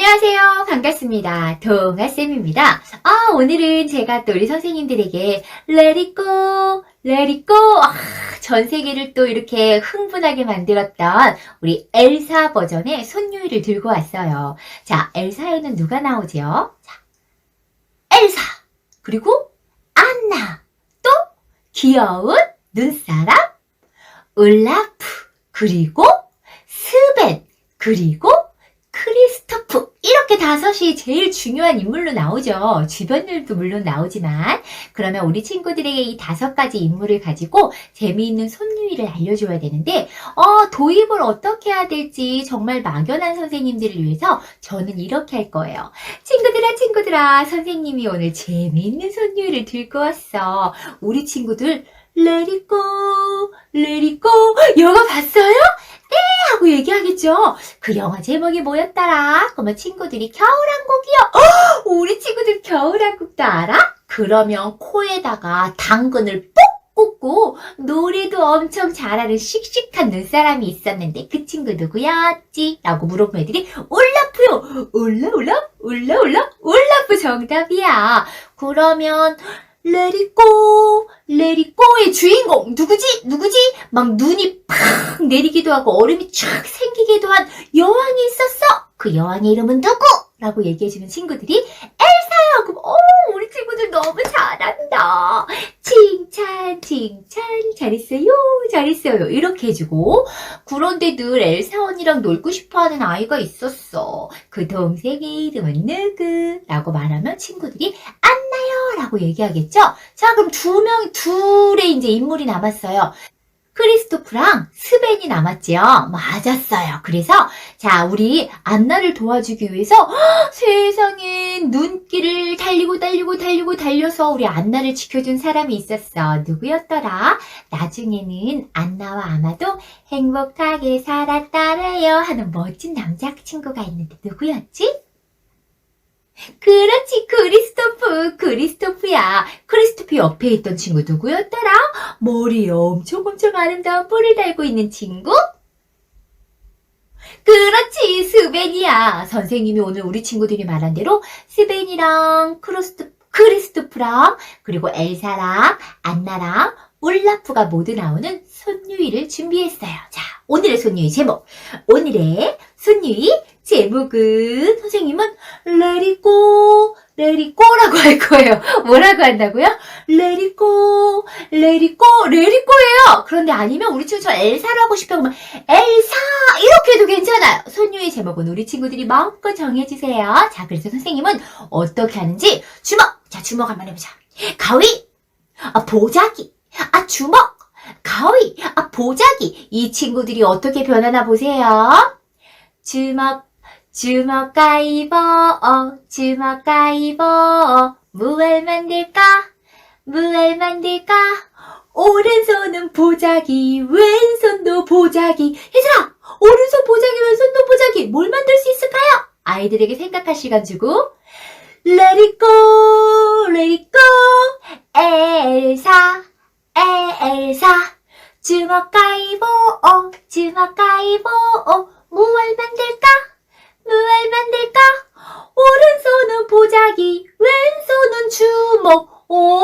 안녕하세요. 반갑습니다. 동아쌤입니다. 아, 오늘은 제가 또 우리 선생님들에게 Let it go, let it go. 아, 전 세계를 또 이렇게 흥분하게 만들었던 우리 엘사 버전의 손유이를 들고 왔어요. 자, 엘사에는 누가 나오죠? 자, 엘사. 그리고 안나. 또 귀여운 눈사람. 울라프. 그리고 스벤. 그리고 이렇게 다섯이 제일 중요한 인물로 나오죠. 주변 일도 물론 나오지만 그러면 우리 친구들에게 이 다섯 가지 인물을 가지고 재미있는 손유희를 알려줘야 되는데 어, 도입을 어떻게 해야 될지 정말 막연한 선생님들을 위해서 저는 이렇게 할 거예요. 친구들아 친구들아 선생님이 오늘 재미있는 손유희를 들고 왔어. 우리 친구들 it go. 영화 봤어요? 네! 하고 얘기하겠죠. 그 영화 제목이 뭐였더라? 그러면 친구들이 겨울왕국이요. 어, 우리 친구들 겨울왕국도 알아? 그러면 코에다가 당근을 뽁 꽂고 노래도 엄청 잘하는 씩씩한 눈사람이 있었는데 그 친구 누구였지? 라고 물어보면 애들이 올라프요. 올라 올라 올라 올라 올라프 정답이야. 그러면 It go의 주인공 누구지? 누구지? 막 눈이 팍 내리기도 하고 얼음이 쫙 생기기도 한 여왕이 있었어. 그 여왕의 이름은 누구? 라고 얘기해주는 친구들이 엘사야. 그럼 어 우리 친구들 너무 잘한다. 칭찬 잘했어요 잘했어요 이렇게 해주고 그런데 늘 엘사 언니랑 놀고 싶어하는 아이가 있었어. 그 동생의 이름은 누구? 라고 말하면 친구들이 안나요 라고 얘기하겠죠? 자 그럼 두 명, 둘의 이제 인물이 남았어요. 크리스토프랑 스벤이 남았지요. 맞았어요. 그래서 자 우리 안나를 도와주기 위해서 헉, 세상에 눈길을 달리고 달리고 달리고 달려서 우리 안나를 지켜준 사람이 있었어. 누구였더라? 나중에는 안나와 아마도 행복하게 살았다래요 하는 멋진 남자친구가 있는데 누구였지? 그렇지, 크리스 토프, 크리스토프야. 크리스토프 옆에 있던 친구 누구였더라? 머리에 엄청 엄청 아름다운 뿔을 달고 있는 친구? 그렇지, 스벤이야. 선생님이 오늘 우리 친구들이 말한 대로 스벤이랑 크리스토, 크리스토프랑 그리고 엘사랑 안나랑 울라프가 모두 나오는 손유이를 준비했어요. 자, 오늘의 손유이 제목. 오늘의 손유이 제목은 선생님은 go, go라고 할 거예요. 뭐라고 한다고요? Let it go예요. 그런데 아니면 우리 친구 저 엘사로 하고 싶다고 하면 엘사 이렇게 해도 괜찮아요. 손유의 제목은 우리 친구들이 마음껏 정해주세요. 자, 그래서 선생님은 어떻게 하는지 주먹. 자, 주먹 한번 해보자. 가위, 아, 보자기, 아, 주먹, 가위, 아, 보자기. 이 친구들이 어떻게 변하나 보세요. 주먹, 주먹 가위보, 어, 주먹 가위보, 어, 무얼 만들까? 무얼 만들까? 오른손은 보자기, 왼손도 보자기. 얘들아! 오른손 보자기, 왼손도 보자기. 뭘 만들 수 있을까요? 아이들에게 생각할 시간 주고. Let it go, let it go. 엘사, 엘사. 주먹 가위보, 어, 주먹 가위보, 어, 무얼 만들까? 무얼 만들까? 오른손은 보자기, 왼손은 주먹. 어?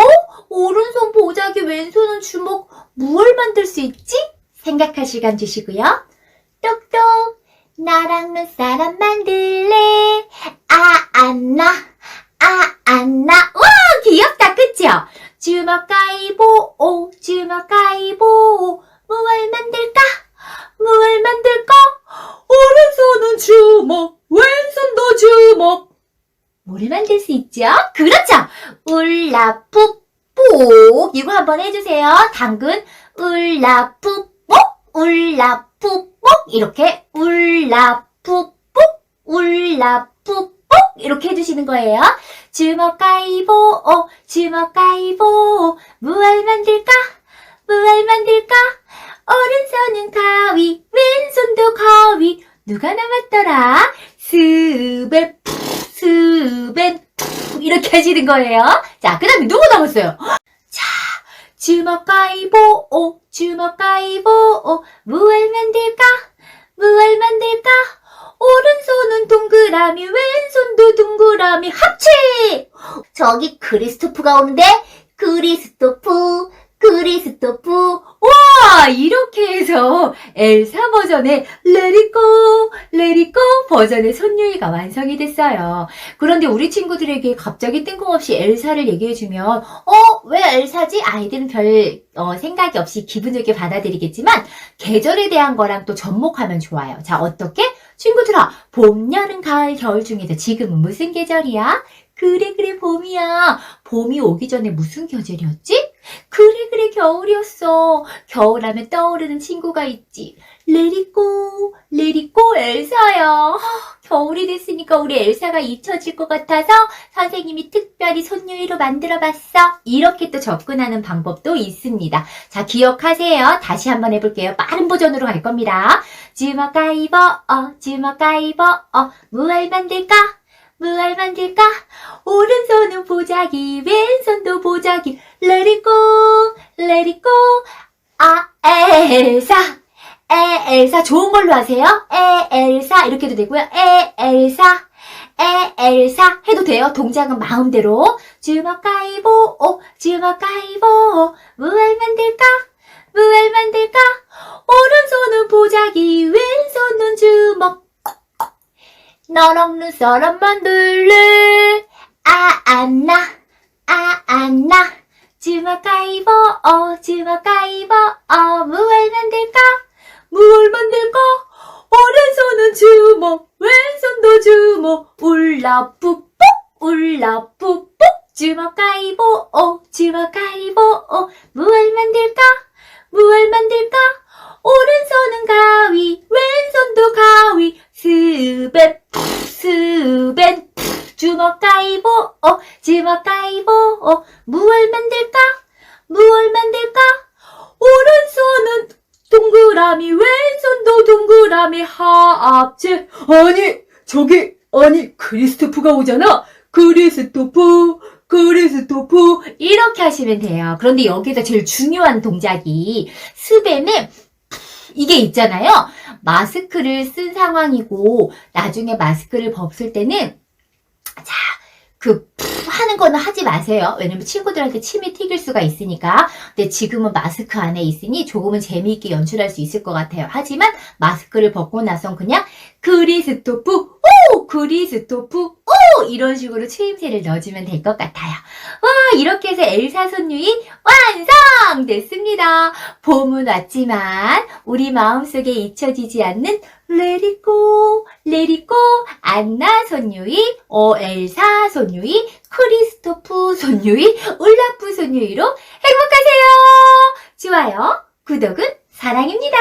오른손 보자기, 왼손은 주먹. 무얼 만들 수 있지? 생각할 시간 주시고요. 똑똑, 나랑 눈사람 만들래. 아, 안 나, 아, 안 나. 와, 귀엽다, 그쵸? 주먹 가위보, 오, 주먹 가위보, 오. 무얼 만들까? 무얼 만들까? 오른손은 주먹, 왼손도 주먹. 뭐를 만들 수 있죠? 그렇죠! 울라푸뽀 이거 한번 해주세요. 당근 울라푸뽀 울라푸뽀 이렇게 울라푸뽀 울라푸뽀 이렇게 해주시는 거예요. 주먹 가위보 어, 주먹 가위보 무얼 만들까? 무얼 만들까? 오른손은 가위, 왼손도 가위. 누가 남았더라? 스벤, 푸, 스벤, 푸, 이렇게 하시는 거예요. 자, 그 다음에 누구 남았어요? 자, 주먹 가위보, 오, 주먹 가위보, 오, 무얼 만들까? 무얼 만들까? 오른손은 동그라미, 왼손도 동그라미, 합체! 저기 크리스토프가 오는데 크리스토프 크리스토프 와, 이렇게 해서 엘사 버전의 it go 버전의 손유이가 완성이 됐어요. 그런데 우리 친구들에게 갑자기 뜬금없이 엘사를 얘기해주면, 어, 왜 엘사지? 아이들은 별 어, 생각이 없이 기분 좋게 받아들이겠지만, 계절에 대한 거랑 또 접목하면 좋아요. 자, 어떻게? 친구들아, 봄, 여름, 가을, 겨울 중에서 지금은 무슨 계절이야? 그래, 그래, 봄이야. 봄이 오기 전에 무슨 계절이었지? 그래, 그래, 겨울이었어. 겨울하면 떠오르는 친구가 있지. 레리꼬, 레리꼬 엘사야. 하, 겨울이 됐으니까 우리 엘사가 잊혀질 것 같아서 선생님이 특별히 손유이로 만들어봤어. 이렇게 또 접근하는 방법도 있습니다. 자, 기억하세요. 다시 한번 해볼게요. 빠른 버전으로 갈 겁니다. 주먹가이버, 어, 주먹가이버, 어, 무얼 만들까? 무얼 만들까? 오른손은 보자기, 왼손도 보자기. Let it go, let it go. 아, 엘사. 에, 엘사. 좋은 걸로 하세요. 에, 엘사. 이렇게 해도 되고요. 에, 엘사. 에, 엘사. 해도 돼요. 동작은 마음대로. 주먹 가이보, 오, 주먹 가이보. 무얼 만들까? 무얼 만들까? 오른손은 보자기, 왼손은 주먹. 너랑 눈사람 만들래. 아, 안 나. 아, 안 나. 주먹가이보, 어, 주먹가이보, 어, 무얼 만들까? 무얼 만들까? 오른손은 주먹, 왼손도 주먹, 울라 푹푹, 울라 푹푹, 주먹가이보, 어, 주먹가이보, 어, 무얼 만들까? 무얼 만들까? 오른손은 가위, 왼손도 가위, 스벤, 스벤, 주먹가이보, 어, 주먹가이보, 어, 무얼 만들까? 무얼 만들까? 오른손은 동그라미, 왼손도 동그라미, 합체. 아니, 저기, 아니, 크리스토프가 오잖아? 크리스토프, 크리스토프. 이렇게 하시면 돼요. 그런데 여기서 제일 중요한 동작이 스벤은 이게 있잖아요. 마스크를 쓴 상황이고 나중에 마스크를 벗을 때는 자, 그푸 하는 거는 하지 마세요. 왜냐면 친구들한테 침이 튀길 수가 있으니까. 근데 지금은 마스크 안에 있으니 조금은 재미있게 연출할 수 있을 것 같아요. 하지만 마스크를 벗고 나선 그냥 크리스토프 오 크리스토프 오 이런 식으로 추임새를 넣어주면 될 것 같아요. 와 이렇게 해서 엘사 손유이 완성됐습니다. 봄은 왔지만 우리 마음속에 잊혀지지 않는 레리꼬 레리꼬 안나 손유이 오 엘사 손유이 크리스토프 손유이 울라프 손유이로 행복하세요. 좋아요 구독은 사랑입니다.